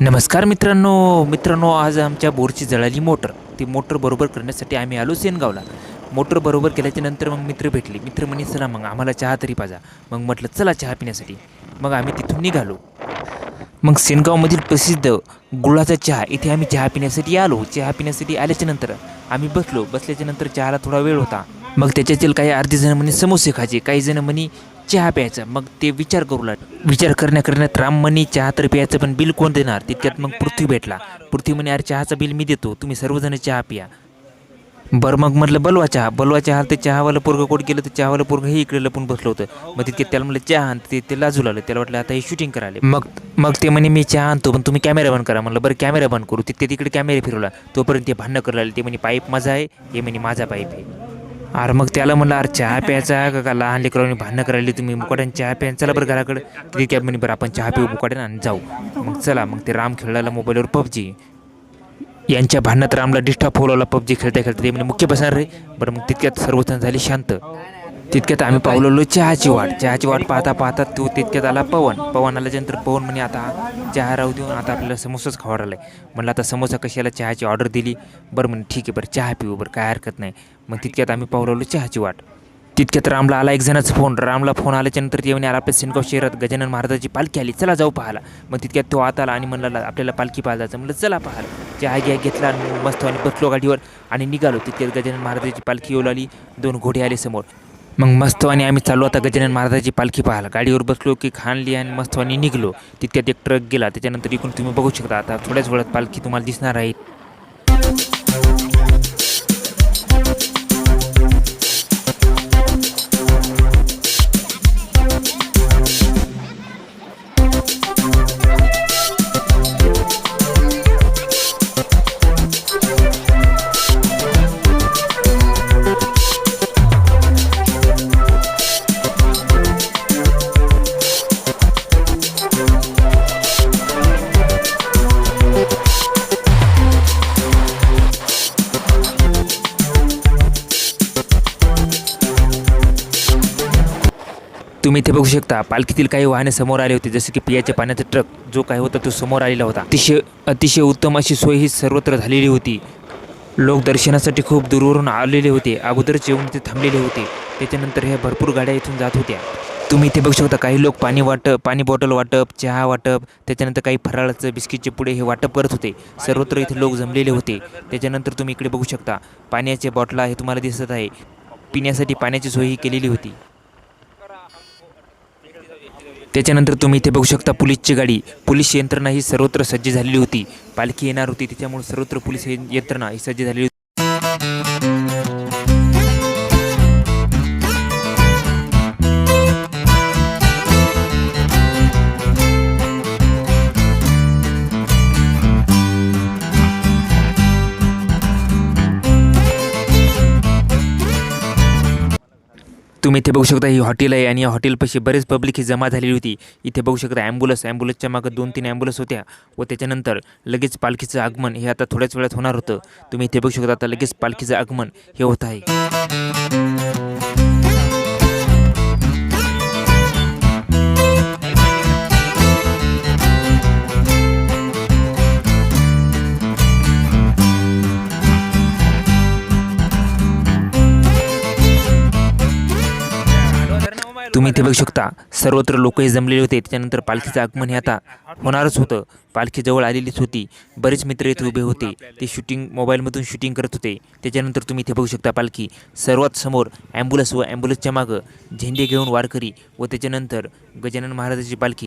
नमस्कार मित्रांनो. मित्रांनो आज आमच्या बोरची जळाली मोटर. ती मोटर बरोबर करण्यासाठी आम्ही आलो सेनगावला. मोटर बरोबर केल्याच्यानंतर मग मित्र भेटले. मित्र म्हणे चला मग आम्हाला चहा तरी पाजा. मग म्हटलं चला चहा पिण्यासाठी. मग आम्ही तिथून निघालो. मग सेनगावमधील प्रसिद्ध गुळाचा चहा इथे आम्ही चहा पिण्यासाठी आलो. चहा पिण्यासाठी आल्याच्यानंतर आम्ही बसलो. बसल्याच्या नंतर चहाला थोडा वेळ होता. मग त्याच्यातील काही अर्धे जण म्हणे समोसे खायचे काही जण म्हणे चहा प्यायचा. मग ते विचार करू लागले. विचार करण्या करण्यात राम म्हणे चहा तर प्यायचं पण बिल कोण देणार? तितक्यात मग पृथ्वी भेटला. पृथ्वी म्हणे अरे चहाचं बिल मी देतो. तुम्ही सर्वजण चहा पिया. बरं मग म्हटलं बलवा चहा. बलवा चहा ते चहावालं पोरगं कोट गेलं तर चहावाला पोरगं हे इकडे लपून बसलं होतं. मग तिथे त्याला म्हटलं चहा आण. ते ते लाजू लागलं. त्याला वाटलं आता हे शूटिंग करायला मग मग ते म्हणे मी चहा आणतो पण तुम्ही कॅमेरा बंद करा. म्हटलं बरं कॅमेरा बंद करू. तितके तिकडे कॅमेरा फिरवला. तोपर्यंत ते भांडणं करायला ते म्हणे पाईप माझा आहे. हे म्हणे माझा पाईप आहे. अरे मग त्याला म्हणलं अरे चहा प्यायचा का का? लहान लेकरांनी भांडणं करायला तुम्ही. मुकाट्याने चहा प्या. चला बरं घराकडे. तिथे कॅब म्हणे बरं आपण चहा पिऊ. मुकाट्यानं आणि जाऊ. मग चला. मग ते राम खेळायला मोबाईलवर पबजी. यांच्या भांडणात रामला डिस्टर्ब फोलवला पबजी खेळता खेळता ते म्हणजे मुख्य बसणार रे. बरं मग तितक्यात सर्वजण झाले शांत. तितक्यात आम्ही पावलेलो चहाची वाट. चहाची वाट पाहता पाहता तो तितक्यात आला पवन. पवन आल्याच्यानंतर पवन म्हणे आता चहा राहू देऊन आता आपल्याला समोसाच खावा आहे म्हणलं आता समोसा कशाला चहाची ऑर्डर दिली? बरं म्हणे ठीक आहे बरं चहा पिऊ बरं काय हरकत नाही. मग तितक्यात आम्ही पावलेलो चहाची वाट. तितक्यात रामला आला एक जणाचा फोन रामला फोन आल्याच्यानंतर येऊन आला आपल्या सिनगाव शहरात गजानन महाराजाची पालखी आली. चला जाऊ पाहायला. मग तितक्यात तो आत आला आणि म्हणला आपल्याला पालखी पाहायला जायचं. म्हणलं चला पाहायला. चहा घ्या घेतला आणि मस्त आणि बसलो गाडीवर आणि निघालो. तितक्यात गजानन महाराजाची पालखी येऊ आली दोन घोडे आले समोर. मग मस्तवानी आम्ही चाललो आता गजानन महाराजाची पालखी पाहायला. गाडीवर बसलो की खाणली आणि मस्तवानी निघलो. तितक्यात एक ट्रक गेला. त्याच्यानंतर इकडून तुम्ही बघू शकता. आता थोड्याच वेळात पालखी तुम्हाला दिसणार आहे तुम्ही इथे बघू शकता पालखीतील काही वाहने समोर आले होते जसे की पियाच्या पाण्याचा ट्रक जो काही होता तो समोर आलेला होता. अतिशय अतिशय उत्तम अशी सोय ही सर्वत्र झालेली होती. लोक दर्शनासाठी खूप दूरवरून आलेले होते अगोदरच येऊन ते थांबलेले होते. त्याच्यानंतर ह्या भरपूर गाड्या इथून जात होत्या. तुम्ही इथे बघू शकता काही लोक पाणी वाटप पाणी बॉटल वाटप चहा वाटप त्याच्यानंतर काही फराळाचं बिस्किटचे पुढे हे वाटप करत होते. सर्वत्र इथे लोक जमलेले होते. त्याच्यानंतर तुम्ही इकडे बघू शकता पाण्याचे बॉटला हे तुम्हाला दिसत आहे. पिण्यासाठी पाण्याची सोय ही केलेली होती. त्याच्यानंतर तुम्ही इथे बघू शकता पोलीसची गाडी. पोलीस यंत्रणा ही सर्वत्र सज्ज झालेली होती. पालखी येणार होती त्याच्यामुळे सर्वत्र पोलीस यंत्रणा ही सज्ज झालेली होती. तुम्ही इथे बघू शकता ही हॉटेल आहे आणि या हॉटेलपाशी बरेच पब्लिक ही जमा झालेली होती. इथे बघू शकता ॲम्ब्युलन्स ॲम्ब्युलन्सच्या मागं दोन तीन ॲम्ब्युलन्स होत्या व त्याच्यानंतर लगेच पालखीचं आगमन हे आता थोड्याच वेळात होणार होतं. तुम्ही इथे बघू शकता आता लगेच पालखीचं आगमन हे होत आहे. तुम्ही इथे बघू शकता. सर्वत्र लोकही जमलेले होते. त्याच्यानंतर पालखीचं आगमन हे आता होणारच होतं. पालखीजवळ आलेलीच होती. बरेच मित्र इथे उभे होते. ते शूटिंग मोबाईलमधून शूटिंग करत होते. त्याच्यानंतर तुम्ही इथे बघू शकता पालखी. सर्वात समोर ॲम्ब्युलन्स व ॲम्ब्युलन्सच्या मागं झेंडे घेऊन वारकरी व त्याच्यानंतर गजानन महाराजाची पालखी.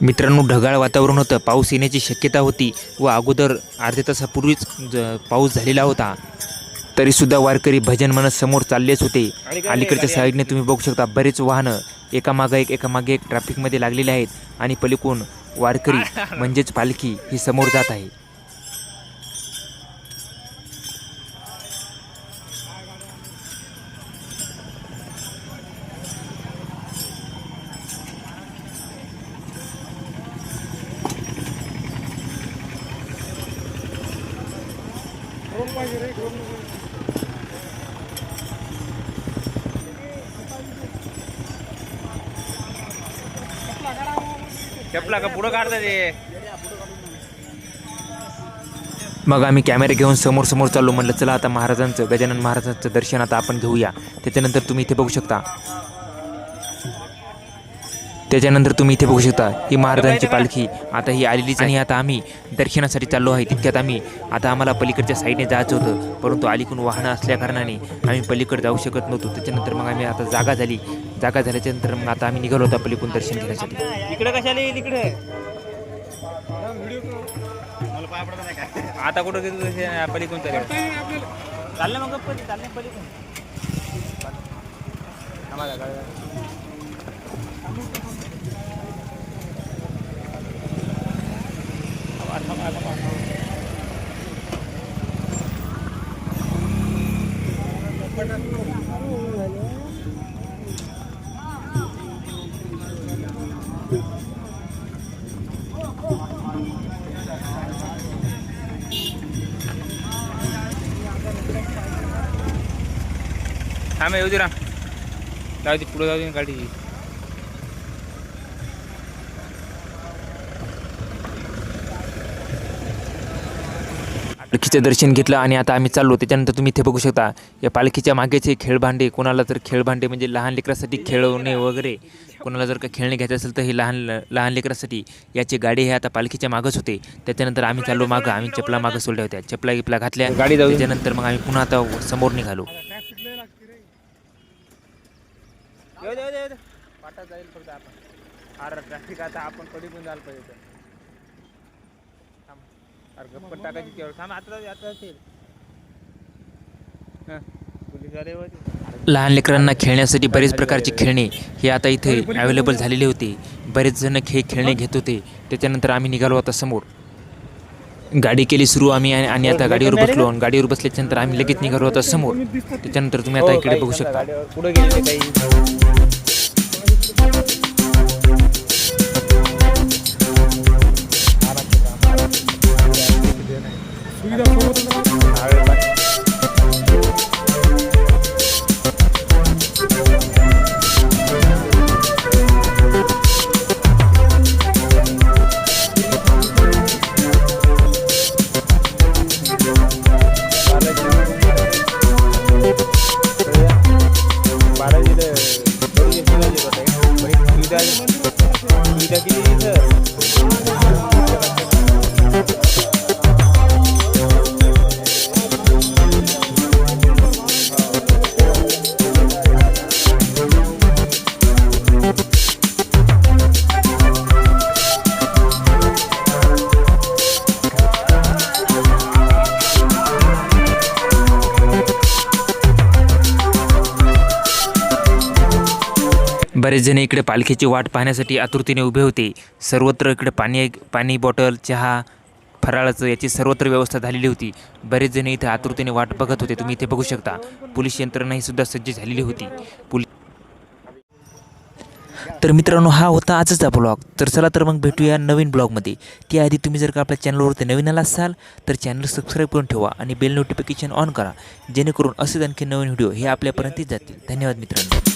मित्रांनो ढगाळ वातावरण होतं. पाऊस येण्याची शक्यता होती व अगोदर अर्ध्या तासापूर्वीच पाऊस झालेला होता. तरीसुद्धा वारकरी भजन म्हणत समोर चाललेच होते. अलीकडच्या साईडने तुम्ही बघू शकता बरेच वाहनं एकामागं एक एकामागे एक ट्रॅफिकमध्ये लागलेले आहेत. आणि पलीकडून वारकरी म्हणजेच पालखी ही समोर जात आहे. चपला का पुढं काढता ते? मग आम्ही कॅमेरे घेऊन समोर समोर चाललो म्हणलं चला आता महाराजांचं गजानन महाराजांचं दर्शन आता आपण घेऊया. त्याच्यानंतर तुम्ही इथे बघू शकता. त्याच्यानंतर तुम्ही इथे बघू शकता ही महाराजांची पालखी. आता ही आलेलीच आणि आता आम्ही दर्शनासाठी चाललो आहे. तितक्यात आम्ही आता आम्हाला पलीकडच्या साईडने जायचं होतं परंतु अलीकडून वाहनं असल्याकारणाने आम्ही पलीकडे जाऊ शकत नव्हतो. त्याच्यानंतर मग आम्ही आता जागा झाली. जागा झाल्याच्यानंतर मग आता आम्ही निघालो होतो पलीकडून दर्शन घेण्यासाठी. इकडे कशाला इकडे? आता कुठं गेलो तसे पलीकडून चालेल चाललं मग गप्प चालले पलीकडून थांबा जरा, जरा. थांबा, थांबा, थांबा. थांबा येऊ दे राम जाऊ दे पुढे जाऊ दे ना गाडी पालखीचं दर्शन घेतलं आणि आता आम्ही चाललो. त्याच्यानंतर तुम्ही इथे बघू शकता या पालखीच्या मागेचे खेळभांडे कोणाला जर खेळभांडे म्हणजे लहान लेकरासाठी खेळवणे वगैरे कोणाला जर का खेळणे घ्यायचं असेल तर हे लहान लहान लेकरासाठी याची गाडी हे आता पालखीच्या मागच होते. त्याच्यानंतर आम्ही चाललो मागं आम्ही चपला मागं सोडल्या होत्या. चपला गिपला घातल्या. गाडी. त्याच्यानंतर मग आम्ही पुन्हा आता समोर निघालो. जाईल फक्त आपण. अरे ट्रॅफिक आता आपण कधी पण जायला पाहिजे तर. अरे गप्पत टाकायची तेवढं. थांब आता आता असेल. होते. लहान लेकरांना खेळण्यासाठी बरेच प्रकारचे खेळणे हे आता इथे अवेलेबल झालेले होते. बरेच जण हे खेळणे घेत होते. त्याच्यानंतर आम्ही निघालो आता समोर. गाडी केली सुरू आम्ही आणि आणि आता गाडीवर बसलो. आणि गाडीवर बसल्याच्यानंतर आम्ही लगेच निघालो आता समोर. त्याच्यानंतर तुम्ही आता इकडे बघू शकता. पुढे गेले काही? बरेच जण इकडे पालखीची वाट पाहण्यासाठी आतुरतेने उभे होते. सर्वत्र इकडे पाणी पाणी बॉटल चहा फराळाचं याची सर्वत्र व्यवस्था झालेली होती. बरेच जण इथे आतुरतेने वाट बघत होते. तुम्ही इथे बघू शकता. पोलीस यंत्रणाही सुद्धा सज्ज झालेली होती. पोलीस तर मित्रांनो हा होता आजचा ब्लॉग. तर चला तर मग भेटूया नवीन ब्लॉगमध्ये. त्याआधी तुम्ही जर का आपल्या चॅनलवरती नवीन आला असाल तर चॅनल सबस्क्राईब करून ठेवा आणि बेल नोटिफिकेशन ऑन करा. जेणेकरून असेच आणखी नवीन व्हिडिओ हे आपल्यापर्यंतच जातील. धन्यवाद मित्रांनो.